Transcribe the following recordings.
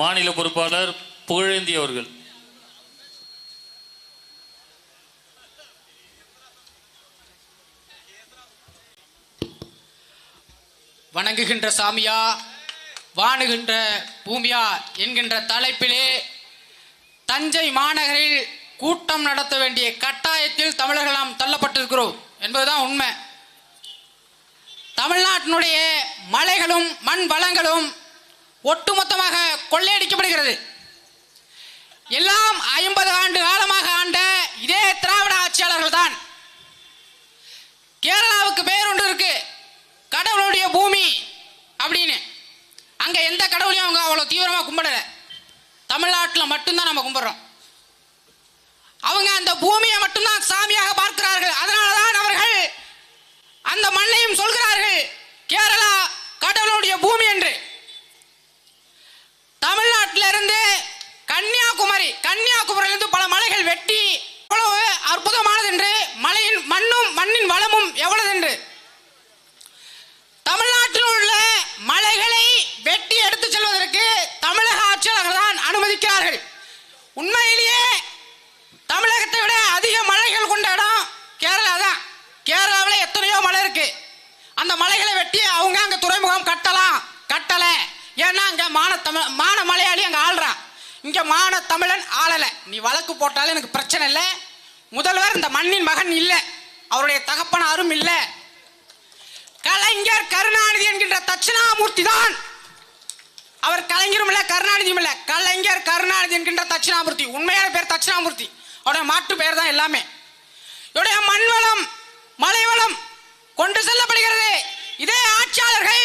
மாநில பொறுப்பாளர் புகழேந்தி அவர்கள். வணங்குகின்ற சாமியா வாணுகின்ற பூமியா என்கின்ற தலைப்பிலே தஞ்சை மாநகரில் கூட்டம் நடத்த வேண்டிய கட்டாயத்தில் தமிழர்கள் நாம் தள்ளப்பட்டிருக்கிறோம் என்பதுதான் உண்மை. தமிழ்நாட்டினுடைய மலைகளும் மண் வளங்களும் ஒட்டுமொத்தமாக கொள்ளையடிக்கப்படுகிறது. எல்லாம் ஐம்பது ஆண்டு காலமாக ஆண்ட இதே திராவிட ஆட்சியாளர்கள் தான். கேரளாவுக்கு பேர் ஒன்று இருக்கு. கடவுளுடைய பூமி அப்படின்னு. அங்க எந்த கடவுளையும் அவங்க அவ்வளோ தீவிரமாக கும்பிடல. தமிழ்நாட்டில் மட்டும்தான் நம்ம கும்பிடுறோம். அவங்க அந்த பூமியை மட்டும்தான் சாமியாக பார்க்கிறார்கள். அதனாலதான் அவர்கள் அந்த மண்ணையும் சொல்கிறார்கள் கேரளா கடவுளுடைய பூமி என்று தமிழ்நாட்டிலிருந்து கன்னியாகுமரி கன்னியாகுமரியிலிருந்து பல மலைகள் வெட்டி எவ்வளவு அற்புதமானது என்று மலையின் மண்ணும் மண்ணின் வளமும் எவ்வளவு என்று தமிழ்நாட்டில் உள்ள மலைகளை வெட்டி எடுத்துச் செல்வதற்கு தமிழக ஆட்சியாளர்கள் தான் அனுமதிக்கிறார்கள் உண்மையிலேயே தமிழகத்தை விட அதிக மலைகள் கொண்ட இடம் கேரளா தான். கேரளாவில் எத்தனையோ மலை இருக்கு. அந்த மலைகளை வெட்டி அவங்க அங்கே துறைமுகம் கட்டலாம். கட்டலை. ஏன்னா அங்கே மான தமிழ் மான மலையாளி அங்கே ஆள்றான் இங்கே மான தமிழன் ஆளலை. நீ வழக்கு போட்டாலும் எனக்கு பிரச்சனை இல்லை. முதல்வர் இந்த மண்ணின் மகன் இல்லை. அவருடைய தகப்பனாரும் இல்லை. கலைஞர் கருணாநிதி என்கின்ற தட்சிணாமூர்த்தி தான் அவர் கலைஞரும் இல்லை கருணாநிதியும் இல்லை. கலைஞர் கருணாநிதி என்கின்ற தட்சிணாமூர்த்தி. உண்மையான பேர் தட்சிணாமூர்த்தி. அவருடைய மாற்று பெயர் தான் எல்லாமே. இவருடைய மண்வளம் மலைவளம் கொண்டு செல்லப்படுகிறது. இதே ஆட்சியாளர்கள்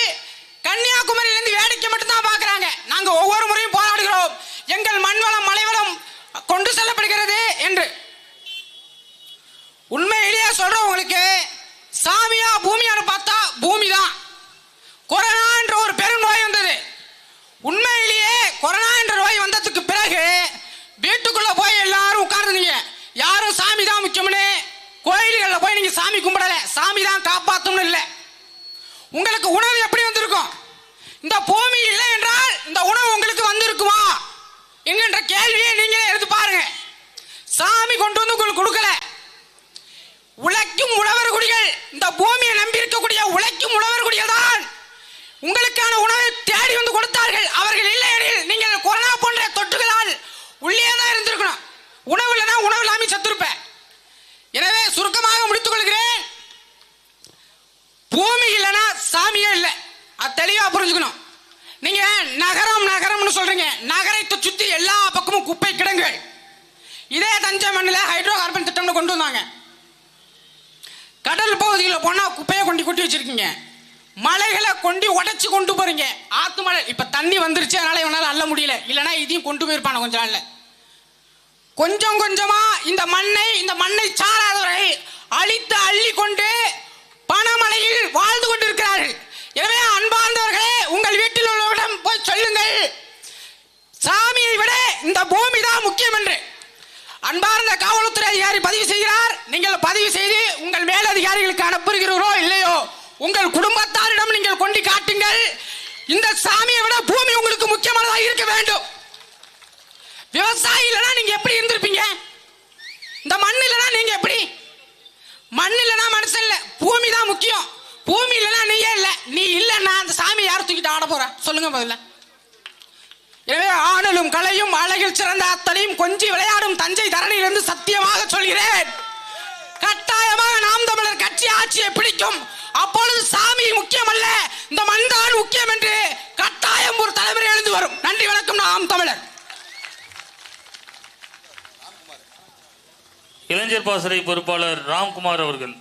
கன்னியாகுமரியிலிருந்து வேடிக்கை மட்டும்தான் பார்க்குறாங்க. நாங்க ஒவ்வொரு முறையும் போராடுகிறோம். எங்கள் மண்வளம் மலைவளம் கொண்டு செல்லப்படுகிறது என்று. உண்மையிலேயே சொல்றோம் உங்களுக்கு சாமியா பூமி பார்த்தா பூமி தான் கொரோனா என்ற ஒரு பெருநோய் வந்தது உண்மையிலேயே கொரோனா என்ற நோய் வந்ததுக்கு பிறகு வீட்டுக்குள்ள போய் எல்லாரும் உட்கார்ந்தீங்க யாரும் சாமி தான் முக்கியம்னு கோயில்களில் போய் நீங்க சாமி கும்பிடல சாமி தான் காப்பாத்தணும்னு இல்லை உங்களுக்கு உணவு எப்படி வந்திருக்கும் இந்த பூமி இல்லை என்றால் இந்த உணவு உங்களுக்கு வந்திருக்குமா? என்கின்ற கேள்வியை நீங்களே எடுத்து பாருங்க. சாமி கொண்டு வந்து உங்களுக்கு கொடுக்கல. உழைக்கும் உழவர் குடிகள் இந்த பூமியை நம்பி இருக்கக்கூடிய உழைக்கும் உழவர் குடிகள் தான் உங்களுக்கான உணவை தேடி வந்து கொடுத்தார்கள். அவர்கள் இல்லை எனில் நீங்கள் கொரோனா போன்ற தொற்றுகளால் உள்ளே தான் இருந்திருக்கணும். உணவு இல்லைன்னா உணவு இல்லாமல் சத்துருப்பேன் எனவே சுருக்கமாக முடித்துக் கொள்கிறேன் பூமி இல்லைன்னா சாமியே இல்லை. அது தெளிவாக புரிஞ்சுக்கணும். நீங்க நகரம் நகரம்னு சொல்றீங்க. நகரத்தை சுத்தி எல்லா பக்கமும் குப்பை கிடங்குகள். இதே தஞ்சை மண்ணில் ஹைட்ரோ கார்பன் திட்டம்னு கொண்டு வந்தாங்க. கடல் பகுதியில் போனால் குப்பையை கொண்டு கொட்டி வச்சிருக்கீங்க. மலைகளை கொண்டு உடச்சி கொண்டு போறீங்க. ஆத்து மலை. இப்போ தண்ணி வந்துருச்சு அதனால இவனால் அள்ள முடியல. இல்லைன்னா இதையும் கொண்டு போயிருப்பான கொஞ்ச நாளில். கொஞ்சம் கொஞ்சமாக இந்த மண்ணை இந்த மண்ணை சாராதவரை அழித்து அள்ளி கொண்டு பூமி தான் முக்கியம் என்று. அன்பார்ந்த காவல்துறை அதிகாரி பதிவு செய்கிறார். நீங்கள் பதிவு செய்து உங்கள் மேலதிகாரிகளுக்கு அனுப்புகிறீர்களோ இல்லையோ உங்கள் குடும்பத்தாரிடம் நீங்கள் கொண்டு காட்டுங்கள். இந்த சாமியை விட பூமி உங்களுக்கு முக்கியமானதாக இருக்க வேண்டும். விவசாயி இல்லைனா நீங்க எப்படி இருந்திருப்பீங்க? இந்த மண் இல்லைனா நீங்க எப்படி? மண் இல்லைனா மனுஷன் இல்ல பூமி தான் முக்கியம். பூமி இல்லைனா நீயே இல்ல. நீ இல்லைன்னா அந்த சாமி யார் தூக்கிட்டு ஆட போற? சொல்லுங்க முதல்ல. எனவே ஆணலும் கலையும் அழகில் சிறந்த அத்தனையும் கொஞ்சி விளையாடும் தஞ்சை தரணியிலிருந்து சத்தியமாக சொல்கிறேன். கட்டாயமாக நாம் தமிழர் கட்சி ஆட்சியை பிடிக்கும். அப்பொழுது சாமி முக்கியம் அல்ல இந்த மண்தான் முக்கியம் என்று கட்டாயம் ஒரு தலைமுறை எழுந்து வரும். நன்றி வணக்கம் நாம் தமிழர். இளைஞர் பாசறை பொறுப்பாளர் ராம்குமார் அவர்கள்.